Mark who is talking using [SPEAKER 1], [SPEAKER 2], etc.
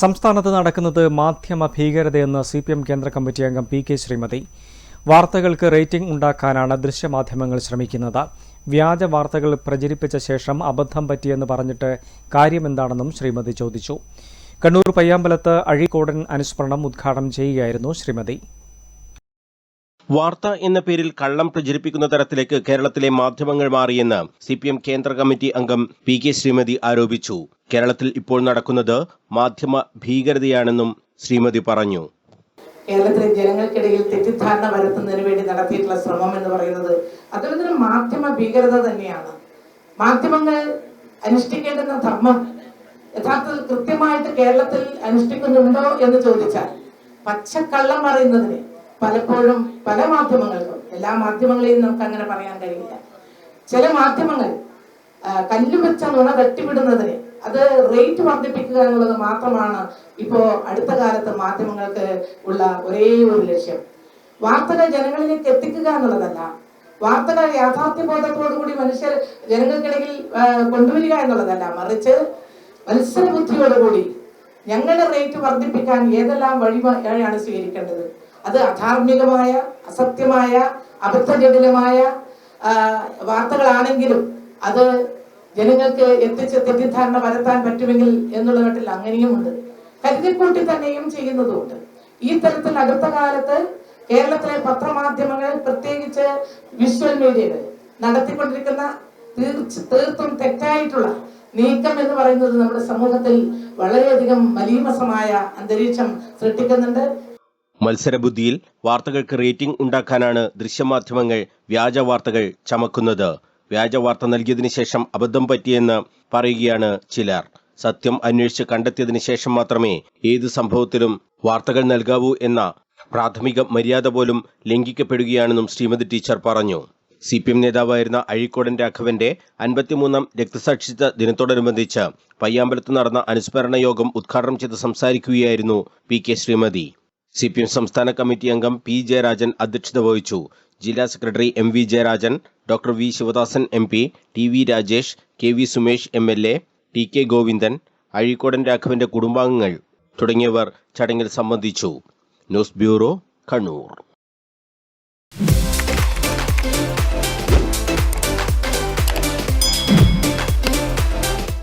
[SPEAKER 1] സംസ്ഥാനത്ത് നടക്കുന്നത് മാധ്യമ ഭീകരതയെന്ന് സി പി എം കേന്ദ്ര കമ്മിറ്റി അംഗം പി കെ ശ്രീമതി. വാർത്തകൾക്ക് റേറ്റിംഗ് ഉണ്ടാക്കാനാണ് ദൃശ്യമാധ്യമങ്ങൾ ശ്രമിക്കുന്നത്. വ്യാജ വാർത്തകൾ പ്രചരിപ്പിച്ച ശേഷം അബദ്ധം പറ്റിയെന്ന് പറഞ്ഞിട്ട് കാര്യമെന്താണെന്നും ശ്രീമതി ചോദിച്ചു. കണ്ണൂർ പയ്യാമ്പലത്ത് അഴീക്കോടൻ അനുസ്മരണം ഉദ്ഘാടനം ചെയ്യുകയായിരുന്നു ശ്രീമതി.
[SPEAKER 2] വാർത്ത എന്ന പേരിൽ കള്ളം പ്രചരിപ്പിക്കുന്ന തരത്തിലേക്ക് കേരളത്തിലെ മാധ്യമങ്ങൾ മാറിയെന്ന് സി പി എം കേന്ദ്ര കമ്മിറ്റി അംഗം പി കെ ശ്രീമതി ആരോപിച്ചു. കേരളത്തിൽ ഇപ്പോൾ നടക്കുന്നത് മാധ്യമ ഭീകരതയാണെന്നും ശ്രീമതി പറഞ്ഞു.
[SPEAKER 3] കേരളത്തിലെ ജനങ്ങൾക്കിടയിൽ തെറ്റിദ്ധാരണ വരുത്തുന്നതിന് വേണ്ടി നടത്തിയിട്ടുള്ള ശ്രമം എന്ന് പറയുന്നത് അതൊരു മാധ്യമ ഭീകരത തന്നെയാണ്. മാധ്യമങ്ങൾ അനുഷ്ഠിക്കേണ്ടുന്ന ധർമ്മം യഥാർത്ഥത്തിൽ കൃത്യമായിട്ട് കേരളത്തിൽ അനുഷ്ഠിക്കുന്നുണ്ടോ എന്ന് ചോദിച്ചാൽ പച്ചക്കള്ളം പറയുന്നതിന് പലപ്പോഴും പല മാധ്യമങ്ങൾക്കും എല്ലാ മാധ്യമങ്ങളെയും നമുക്ക് അങ്ങനെ പറയാൻ കഴിയില്ല. ചില മാധ്യമങ്ങൾ കല്ലു വെച്ച നുണ തട്ടിവിടുന്നതിന് അത് റേറ്റ് വർദ്ധിപ്പിക്കുക എന്നുള്ളത് മാത്രമാണ് ഇപ്പോ അടുത്ത കാലത്ത് മാധ്യമങ്ങൾക്ക് ഉള്ള ഒരേ ഒരു ലക്ഷ്യം. വാർത്തകൾ ജനങ്ങളിലേക്ക് എത്തിക്കുക എന്നുള്ളതല്ല വാർത്തകൾ യാഥാർത്ഥ്യബോധത്തോടുകൂടി മനുഷ്യർ ജനങ്ങൾക്കിടയിൽ കൊണ്ടുവരിക എന്നുള്ളതല്ല മറിച്ച് മത്സരബുദ്ധിയോടുകൂടി ഞങ്ങളുടെ റേറ്റ് വർദ്ധിപ്പിക്കാൻ ഏതെല്ലാം വഴിയാണ് സ്വീകരിക്കേണ്ടത്? അത് അധാർമികമായ അസത്യമായ അബദ്ധജടിലമായ വാർത്തകളാണെങ്കിലും അത് ജനങ്ങൾക്ക് എത്തിച്ച് തെറ്റിദ്ധാരണ പരത്താൻ പറ്റുമെങ്കിൽ എന്നുള്ള മട്ടിൽ അങ്ങനെയുമുണ്ട്. കരുതിക്കൂട്ടി തന്നെയും ചെയ്യുന്നതുമുണ്ട്. ഈ തരത്തിൽ അടുത്ത കാലത്ത് കേരളത്തിലെ പത്രമാധ്യമങ്ങൾ പ്രത്യേകിച്ച് വിഷ്വൽ മീഡിയകൾ നടത്തിക്കൊണ്ടിരിക്കുന്ന തീർച്ച തീർത്തും തെറ്റായിട്ടുള്ള നീക്കം എന്ന് പറയുന്നത് നമ്മുടെ സമൂഹത്തിൽ വളരെയധികം മലീമസമായ അന്തരീക്ഷം സൃഷ്ടിക്കുന്നുണ്ട്.
[SPEAKER 2] മത്സരബുദ്ധിയിൽ വാർത്തകൾക്ക് റേറ്റിംഗ് ഉണ്ടാക്കാനാണ് ദൃശ്യമാധ്യമങ്ങൾ വ്യാജ വാർത്തകൾ ചമക്കുന്നത്. വ്യാജ വാർത്ത നൽകിയതിനു ശേഷം അബദ്ധം പറ്റിയെന്ന് പറയുകയാണ് ചിലർ. സത്യം അന്വേഷിച്ച് കണ്ടെത്തിയതിനു ശേഷം മാത്രമേ ഏത് സംഭവത്തിലും വാർത്തകൾ നൽകാവൂ എന്ന പ്രാഥമിക മര്യാദ പോലും ലംഘിക്കപ്പെടുകയാണെന്നും ശ്രീമതി ടീച്ചർ പറഞ്ഞു. സി പി എം നേതാവായിരുന്ന അഴീക്കോടൻ രാഘവന്റെ അൻപത്തിമൂന്നാം രക്തസാക്ഷിത്വ ദിനത്തോടനുബന്ധിച്ച് പയ്യാമ്പലത്ത് നടന്ന അനുസ്മരണ യോഗം ഉദ്ഘാടനം ചെയ്ത് സംസാരിക്കുകയായിരുന്നു P K Sreemathi. C P M സംസ്ഥാന കമ്മിറ്റി അംഗം പി ജയരാജൻ അധ്യക്ഷത വഹിച്ചു. ജില്ലാ secretary M V Jayarajan doctor V Sivadasan M P T V Rajesh K V Sumesh M L A T K Govindan Azhikodan രാഘവന്റെ കുടുംബാംഗങ്ങൾ തുടങ്ങിയവർ ചടങ്ങിൽ സംബന്ധിച്ചു. News bureau Kannur.